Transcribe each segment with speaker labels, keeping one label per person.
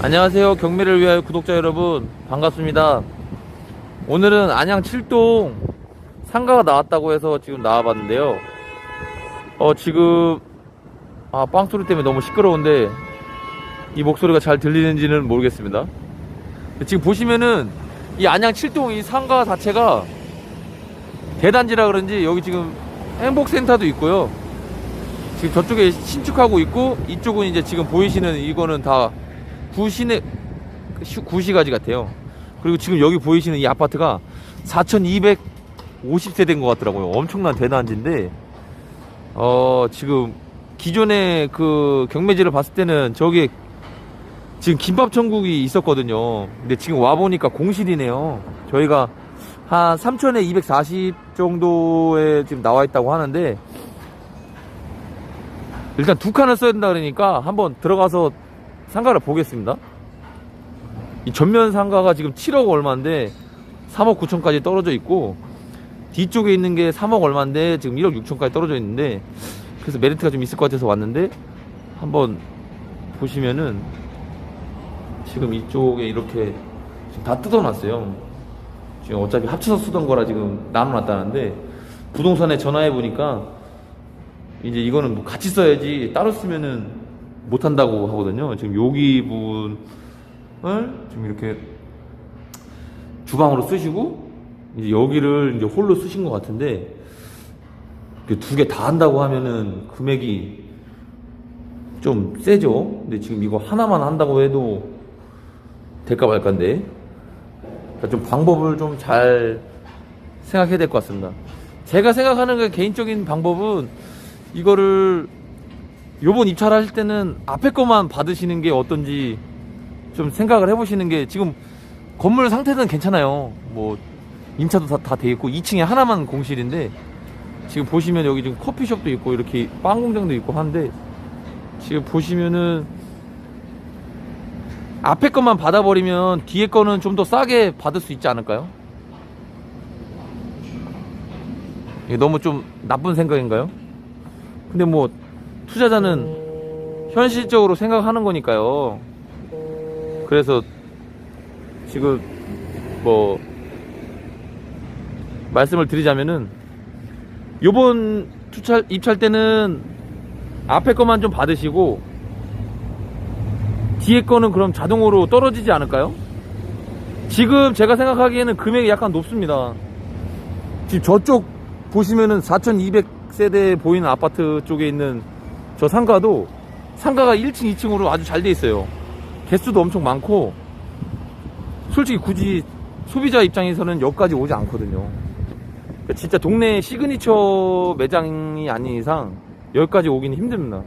Speaker 1: 안녕하세요. 경매를 위하여 구독자 여러분. 반갑습니다. 오늘은 안양 7동 상가가 나왔다고 해서 지금 나와봤는데요. 어, 지금, 아, 빵소리 때문에 너무 시끄러운데, 이 목소리가 잘 들리는지는 모르겠습니다. 지금 보시면은, 이 안양 7동 이 상가 자체가 대단지라 그런지 여기 지금 행복센터도 있고요. 지금 저쪽에 신축하고 있고, 이쪽은 이제 지금 보이시는 이거는 다 구시내 슈- 구시가지 같아요. 그리고 지금 여기 보이시는 이 아파트가 4,250세대인 것 같더라고요. 엄청난 대단지인데, 어, 지금 기존의 그 경매지를 봤을 때는 저기 지금 김밥 천국이 있었거든요. 근데 지금 와 보니까 공실이네요. 저희가 한 3,000에 240 정도에 지금 나와 있다고 하는데, 일단 두 칸을 써야 된다 그러니까 한번 들어가서 상가를 보겠습니다. 이 전면 상가가 지금 7억 얼마인데 3억 9천까지 떨어져 있고 뒤쪽에 있는 게 3억 얼마인데 지금 1억 6천까지 떨어져 있는데 그래서 메리트가 좀 있을 것 같아서 왔는데 한번 보시면은 지금 이쪽에 이렇게 지금 다 뜯어놨어요. 지금 어차피 합쳐서 쓰던 거라 지금 나눠놨다는데 부동산에 전화해 보니까 이제 이거는 뭐 같이 써야지 따로 쓰면은 못 한다고 하거든요. 지금 여기 부분을 지금 이렇게 주방으로 쓰시고 이제 여기를 이제 홀로 쓰신 것 같은데 두 개 다 한다고 하면은 금액이 좀 세죠. 근데 지금 이거 하나만 한다고 해도 될까 말까인데 그러니까 좀 방법을 좀 잘 생각해야 될 것 같습니다. 제가 생각하는 그 개인적인 방법은 이거를 요번 입찰하실 때는 앞에 것만 받으시는 게 어떤지 좀 생각을 해보시는 게 지금 건물 상태는 괜찮아요. 뭐 임차도 다, 다 돼 있고 2층에 하나만 공실인데 지금 보시면 여기 지금 커피숍도 있고 이렇게 빵 공장도 있고 한데 지금 보시면은 앞에 것만 받아버리면 뒤에 거는 좀 더 싸게 받을 수 있지 않을까요? 이게 너무 좀 나쁜 생각인가요? 근데 뭐 투자자는 현실적으로 생각하는 거니까요. 그래서 지금 뭐 말씀을 드리자면은 요번 투찰 입찰 때는 앞에 것만 좀 받으시고 뒤에 거는 그럼 자동으로 떨어지지 않을까요? 지금 제가 생각하기에는 금액이 약간 높습니다. 지금 저쪽 보시면은 4,200세대 보이는 아파트 쪽에 있는 저 상가도 상가가 1층, 2층으로 아주 잘 돼 있어요. 개수도 엄청 많고 솔직히 굳이 소비자 입장에서는 여기까지 오지 않거든요. 그러니까 진짜 동네 시그니처 매장이 아닌 이상 여기까지 오기는 힘듭니다.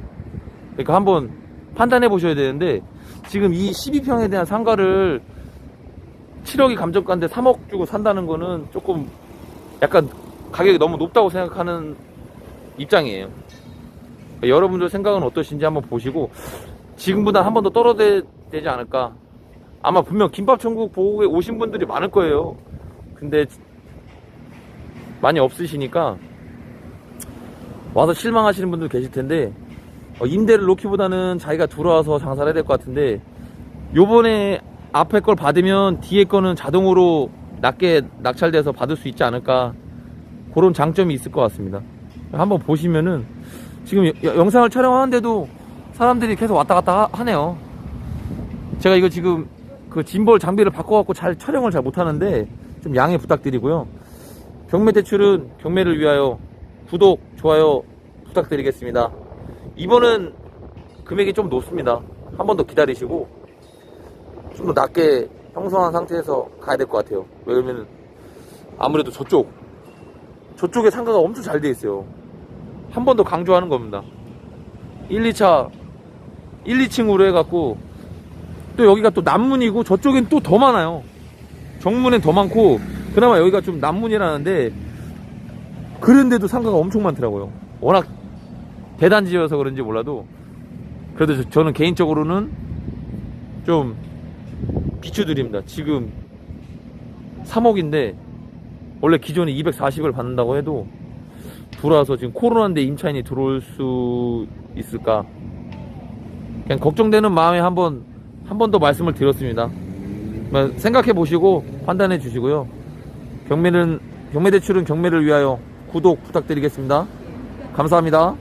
Speaker 1: 그러니까 한번 판단해 보셔야 되는데 지금 이 12평에 대한 상가를 7억이 감정가인데 3억 주고 산다는 거는 조금 약간 가격이 너무 높다고 생각하는 입장이에요. 여러분들 생각은 어떠신지 한번 보시고 지금보다 한 번 더 떨어져야 되지 않을까. 아마 분명 김밥천국 보고에 오신 분들이 많을 거예요. 근데 많이 없으시니까 와서 실망하시는 분들 계실 텐데 어, 임대를 놓기보다는 자기가 들어와서 장사를 해야 될 것 같은데 요번에 앞에 걸 받으면 뒤에 거는 자동으로 낮게 낙찰돼서 받을 수 있지 않을까 그런 장점이 있을 것 같습니다. 한번 보시면은 지금 여- 영상을 촬영하는데도 사람들이 계속 왔다 갔다 하- 하네요. 제가 이거 지금 그 짐볼 장비를 바꿔갖고 잘 촬영을 잘 못하는데 좀 양해 부탁드리고요. 경매 대출은 경매를 위하여 구독, 좋아요 부탁드리겠습니다. 이번은 금액이 좀 높습니다. 한 번 더 기다리시고 좀 더 낮게 형성한 상태에서 가야 될 것 같아요. 왜냐면 아무래도 저쪽 저쪽에 상가가 엄청 잘 돼 있어요. 한 번 더 강조하는 겁니다. 1, 2차 1, 2층으로 해갖고 또 여기가 또 남문이고 저쪽엔 또 더 많아요. 정문엔 더 많고 그나마 여기가 좀 남문이라는데 그런데도 상가가 엄청 많더라고요. 워낙 대단지여서 그런지 몰라도 그래도 저- 저는 개인적으로는 좀 비추드립니다. 지금 3억인데 원래 기존에 240을 받는다고 해도 들어와서 지금 코로나인데 임차인이 들어올 수 있을까? 그냥 걱정되는 마음에 한번 한 번 더 말씀을 드렸습니다. 생각해 보시고 판단해 주시고요. 경매는 경매 대출은 경매를 위하여 구독 부탁드리겠습니다. 감사합니다.